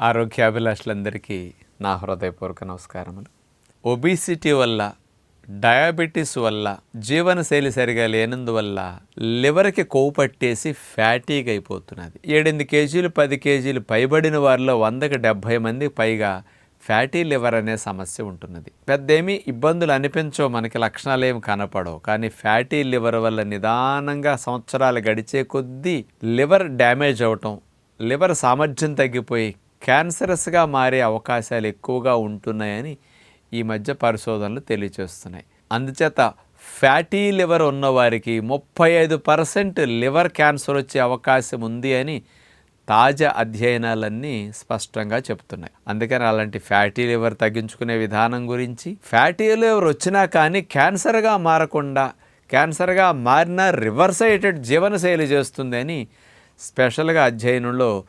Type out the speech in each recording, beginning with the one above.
ఆరోగ్యాభిలాషులందరికీ నా హృదయపూర్వక నమస్కారములు. ఒబిసిటీ వల్ల డయాబెటీస్ వల్ల జీవనశైలి సరిగా లేనందువల్ల లివర్కి కొవ్వు పట్టేసి ఫ్యాటీగా అయిపోతున్నది ఏడెనిమిది కేజీలు పది కేజీలు పైబడిన వారిలో వందకి డెబ్భై మంది పైగా ఫ్యాటీ లివర్ అనే సమస్య ఉంటున్నది. పెద్దేమీ ఇబ్బందులు అనిపించవు మనకి లక్షణాలు ఏమి కనపడవు. కానీ ఫ్యాటీ లివర్ వల్ల నిదానంగా సంవత్సరాలు గడిచే కొద్దీ లివర్ డ్యామేజ్ అవటం లివర్ సామర్థ్యం తగ్గిపోయి క్యాన్సరస్గా మారే అవకాశాలు ఎక్కువగా ఉంటున్నాయని ఈ మధ్య పరిశోధనలు తెలియచేస్తున్నాయి. అందుచేత ఫ్యాటీ లివర్ ఉన్నవారికి ముప్పై ఐదు పర్సెంట్ లివర్ క్యాన్సర్ వచ్చే అవకాశం ఉంది అని తాజా అధ్యయనాలన్నీ స్పష్టంగా చెప్తున్నాయి అందుకని అలాంటి ఫ్యాటీ లివర్ తగ్గించుకునే విధానం గురించి ఫ్యాటీ లివర్ వచ్చినా కానీ క్యాన్సర్గా మారకుండా క్యాన్సర్గా మారినా రివర్స్ అయ్యేటట్టు జీవనశైలి చేస్తుందని స్పెషల్గా అధ్యయనంలో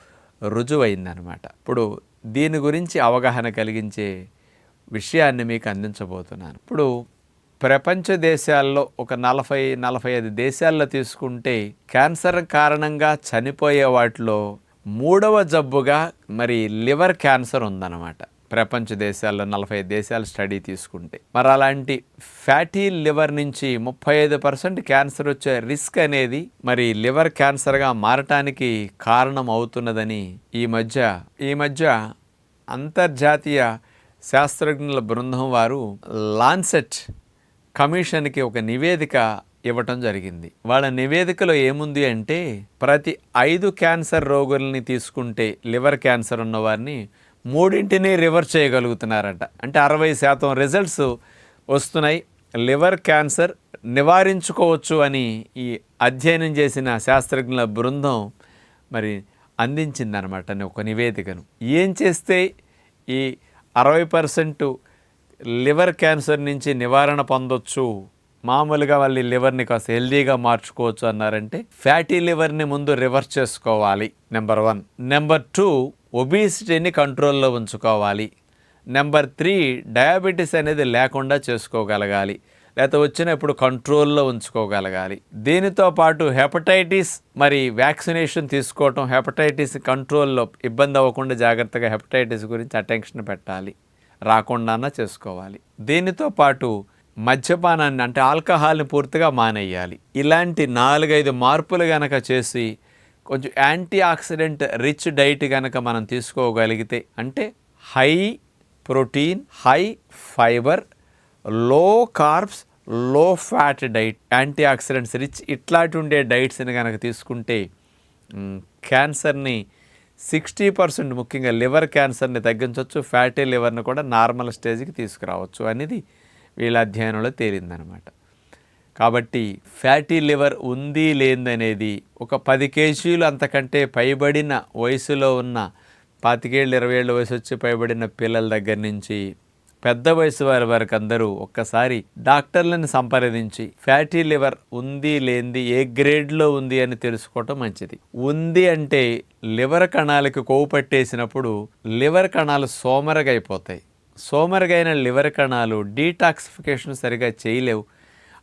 రుజువైందనమాట ఇప్పుడు దీని గురించి అవగాహన కలిగించే విషయాన్ని మీకు అందించబోతున్నాను. ఇప్పుడు ప్రపంచ దేశాల్లో ఒక నలభై నలభై ఐదు దేశాల్లో తీసుకుంటే క్యాన్సర్ కారణంగా చనిపోయే వాటిలో మూడవ జబ్బుగా మరి లివర్ క్యాన్సర్ ఉందన్నమాట. ప్రపంచ దేశాల్లో నలభై దేశాలు స్టడీ తీసుకుంటే. మరి అలాంటి ఫ్యాటీ లివర్ నుంచి ముప్పై ఐదు పర్సెంట్ క్యాన్సర్ వచ్చే రిస్క్ అనేది మరి లివర్ క్యాన్సర్గా మారటానికి కారణం అవుతున్నదని ఈ మధ్య ఈ మధ్య అంతర్జాతీయ శాస్త్రజ్ఞుల బృందం వారు లాన్సెట్ కమిషన్కి ఒక నివేదిక ఇవ్వటం జరిగింది. వాళ్ళ నివేదికలో ఏముంది అంటే ప్రతి ఐదు క్యాన్సర్ రోగుల్ని తీసుకుంటే లివర్ క్యాన్సర్ ఉన్నవారిని మూడింటిని రివర్స్ చేయగలుగుతున్నారంట. అంటే అరవై శాతం రిజల్ట్స్ వస్తున్నాయి. లివర్ క్యాన్సర్ నివారించుకోవచ్చు అని ఈ అధ్యయనం చేసిన శాస్త్రజ్ఞుల బృందం మరి అందించిందనమాట ఒక నివేదికను. ఏం చేస్తే ఈ అరవై పర్సెంట్ లివర్ క్యాన్సర్ నుంచి నివారణ పొందొచ్చు? మామూలుగా వాళ్ళ లివర్ని కాస్త హెల్దీగా మార్చుకోవచ్చు అన్నారంటే ఫ్యాటీ లివర్ని ముందు రివర్స్ చేసుకోవాలి నెంబర్ వన్. నెంబర్ టూ ఒబిసిటీని కంట్రోల్లో ఉంచుకోవాలి. నెంబర్ త్రీ డయాబెటీస్ అనేది లేకుండా చేసుకోగలగాలి. లేకపోతే వచ్చినప్పుడు కంట్రోల్లో ఉంచుకోగలగాలి. దీనితో పాటు హెపటైటిస్ మరి వ్యాక్సినేషన్ తీసుకోవటం హెపటైటిస్ కంట్రోల్లో ఇబ్బంది అవ్వకుండా జాగ్రత్తగా హెపటైటిస్ గురించి అటెన్షన్ పెట్టాలి. రాకుండా చేసుకోవాలి. దీనితో పాటు మద్యపానాన్ని అంటే ఆల్కహాల్ని పూర్తిగా మానేయాలి. ఇలాంటి నాలుగైదు మార్పులు గనక చేసి కొంచెం యాంటీ ఆక్సిడెంట్ రిచ్ డైట్ కనుక మనం తీసుకోగలిగితే అంటే హై ప్రోటీన్ హై ఫైబర్లో కార్బ్స్లో fat diet antioxidants rich ఇట్లాంటి ఉండే డైట్స్ని కనుక తీసుకుంటే క్యాన్సర్ని సిక్స్టీ పర్సెంట్ ముఖ్యంగా లివర్ క్యాన్సర్ని తగ్గించవచ్చు ఫ్యాటీ లివర్ని కూడా నార్మల్ స్టేజ్కి తీసుకురావచ్చు అనేది వీళ్ళ అధ్యయనంలో తేలిందనమాట. కాబట్టి ఫ్యాటీ లివర్ ఉంది లేదనేది ఒక పది కేజీలు అంతకంటే పైబడిన వయసులో ఉన్న పాతికేళ్ళు ఇరవై ఏళ్ళ వయసు వచ్చి పైబడిన పిల్లల దగ్గర నుంచి పెద్ద వయసు వారి వరకు అందరూ ఒక్కసారి డాక్టర్లను సంప్రదించి ఫ్యాటీ లివర్ ఉంది లేనిది ఏ గ్రేడ్లో ఉంది అని తెలుసుకోవటం మంచిది. ఉంది అంటే లివర్ కణాలకు కొవ్వు పట్టేసినప్పుడు లివర్ కణాలు సోమరగైపోతాయి. సోమరగైన లివర్ కణాలు డీటాక్సిఫికేషన్ సరిగా చేయలేవు.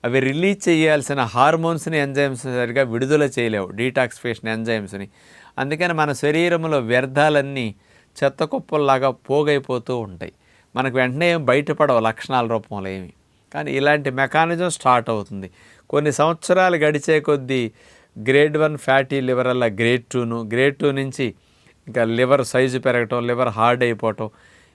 అవి రిలీజ్ చేయాల్సిన హార్మోన్స్ని ఎంజైమ్స్ సరిగా విడుదల చేయలేవు డీటాక్సిఫికేషన్ ఎంజైమ్స్ని. అందుకని మన శరీరంలో వ్యర్థాలన్నీ చెత్త కుప్పల్లాగా పోగైపోతూ ఉంటాయి. మనకు వెంటనే ఏం బయటపడవు లక్షణాల రూపంలో ఏమి. కానీ ఇలాంటి మెకానిజం స్టార్ట్ అవుతుంది. కొన్ని సంవత్సరాలు గడిచే కొద్దీ గ్రేడ్ వన్ ఫ్యాటీ లివర్ అలా గ్రేడ్ టూను గ్రేడ్ టూ నుంచి ఇంకా లివర్ సైజు పెరగటం లివర్ హార్డ్ అయిపోవటం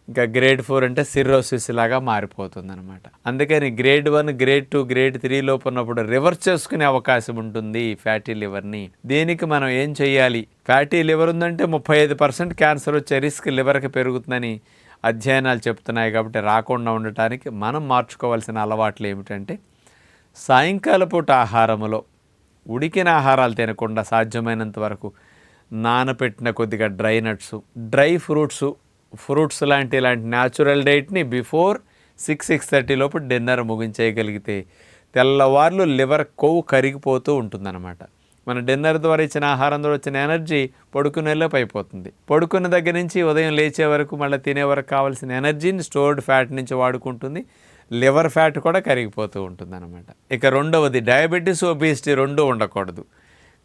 ఇంకా గ్రేడ్ ఫోర్ అంటే సిర్రోసిస్ లాగా మారిపోతుంది అనమాట అందుకని grade one grade two grade three లోపు ఉన్నప్పుడు రివర్స్ చేసుకునే అవకాశం ఉంటుంది ఫ్యాటీ లివర్ని. దీనికి మనం ఏం చేయాలి ఫ్యాటీ లివర్ ఉందంటే ముప్పై ఐదు పర్సెంట్ క్యాన్సర్ వచ్చే రిస్క్ లివర్కి పెరుగుతుందని అధ్యయనాలు చెప్తున్నాయి కాబట్టి రాకుండా ఉండటానికి మనం మార్చుకోవాల్సిన అలవాట్లు ఏమిటంటే సాయంకాల పూట ఆహారములో ఉడికిన ఆహారాలు తినకుండా సాధ్యమైనంత వరకు నానపెట్టిన కొద్దిగా dry nuts dry fruits fruits లాంటి ఇలాంటి న్యాచురల్ డైట్ని బిఫోర్ సిక్స్ సిక్స్ థర్టీ లోపు డిన్నర్ ముగించేయగలిగితే తెల్లవార్లు లివర్ కొవ్వు కరిగిపోతూ ఉంటుందన్నమాట. మన డిన్నర్ ద్వారా ఇచ్చిన ఆహారం ద్వారా వచ్చిన ఎనర్జీ పడుకునేలోపు అయిపోతుంది పడుకున్న దగ్గర నుంచి ఉదయం లేచే వరకు మళ్ళీ తినే వరకు కావాల్సిన ఎనర్జీని స్టోర్డ్ ఫ్యాట్ నుంచి వాడుకుంటుంది. లివర్ ఫ్యాట్ కూడా కరిగిపోతూ ఉంటుంది అనమాట ఇక రెండవది డయాబెటీస్ ఒబిసిటీ రెండు ఉండకూడదు.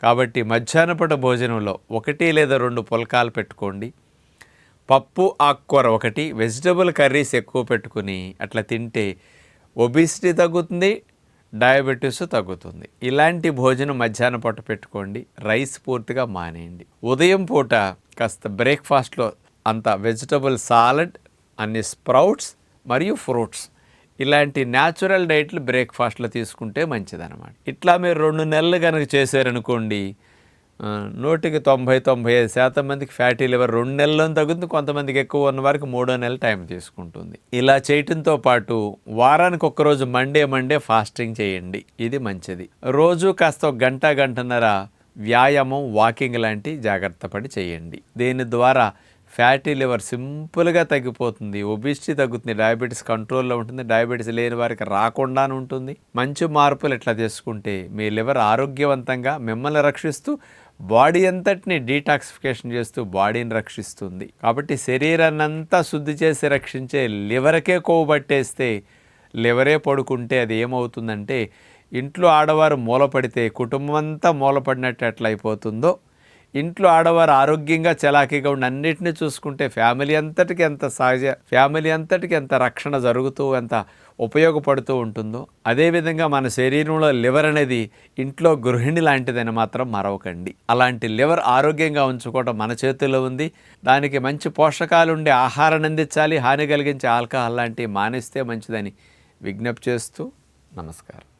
కాబట్టి మధ్యాహ్నపూట భోజనంలో ఒకటి లేదా రెండు పుల్కాలు పెట్టుకోండి. పప్పు ఆకుకూర ఒకటి వెజిటబుల్ కర్రీస్ ఎక్కువ పెట్టుకుని అట్లా తింటే ఒబిసిటీ తగ్గుతుంది డయాబెటీస్ తగ్గుతుంది. ఇలాంటి భోజనం మధ్యాహ్నం పూట పెట్టుకోండి రైస్ పూర్తిగా మానేయండి. ఉదయం పూట కాస్త బ్రేక్ఫాస్ట్లో అంత వెజిటబుల్ సాలడ్ అన్ని స్ప్రౌట్స్ మరియు ఫ్రూట్స్ ఇలాంటి న్యాచురల్ డైట్లు బ్రేక్ఫాస్ట్లో తీసుకుంటే మంచిదన్నమాట. ఇట్లా మీరు రెండు నెలలు కనుక చేశారనుకోండి నూటికి తొంభై తొంభై ఐదు శాతం మందికి ఫ్యాటీ లివర్ రెండు నెలల్లో తగ్గుతుంది. కొంతమందికి ఎక్కువ ఉన్న వారికి మూడో నెల టైం తీసుకుంటుంది. ఇలా చేయటంతో పాటు వారానికి ఒక్కరోజు మండే మండే ఫాస్టింగ్ చేయండి. ఇది మంచిది. రోజు కాస్త గంట గంటన్నర వ్యాయామం వాకింగ్ లాంటి జాగ్రత్త పడి చేయండి. దీని ద్వారా ఫ్యాటీ లివర్ సింపుల్గా తగ్గిపోతుంది. ఒబిసిటీ తగ్గుతుంది. డయాబెటీస్ కంట్రోల్లో ఉంటుంది. డయాబెటీస్ లేని వారికి రాకుండా ఉంటుంది. మంచి మార్పులు ఇట్లా చేసుకుంటే మీ లివర్ ఆరోగ్యవంతంగా మిమ్మల్ని రక్షిస్తూ బాడీ అంతటిని డీటాక్సిఫికేషన్ చేస్తూ బాడీని రక్షిస్తుంది. కాబట్టి శరీరాన్ని అంతా శుద్ధి చేసి రక్షించే లివర్కే కొవ్వు పట్టేస్తే లివరే పడుకుంటే అది ఏమవుతుందంటే ఇంట్లో ఆడవారు మూలపడితే కుటుంబం అంతా మూలపడినట్టు ఎట్లయిపోతుందో ఇంట్లో ఆడవారు ఆరోగ్యంగా చలాకీగా ఉండి అన్నిటినీ చూసుకుంటే ఫ్యామిలీ అంతటికి ఎంత సహజ ఫ్యామిలీ అంతటికి ఎంత రక్షణ జరుగుతూ ఎంత ఉపయోగపడుతూ ఉంటుందో అదేవిధంగా మన శరీరంలో లివర్ అనేది ఇంట్లో గృహిణి లాంటిదని మాత్రం మరవకండి. అలాంటి లివర్ ఆరోగ్యంగా ఉంచుకోవడం మన చేతుల్లో ఉంది. దానికి మంచి పోషకాలు ఉండే ఆహారాన్ని అందించాలి. హాని కలిగించే ఆల్కహాల్ లాంటివి మానేస్తే మంచిదని విజ్ఞప్తి చేస్తూ నమస్కారం.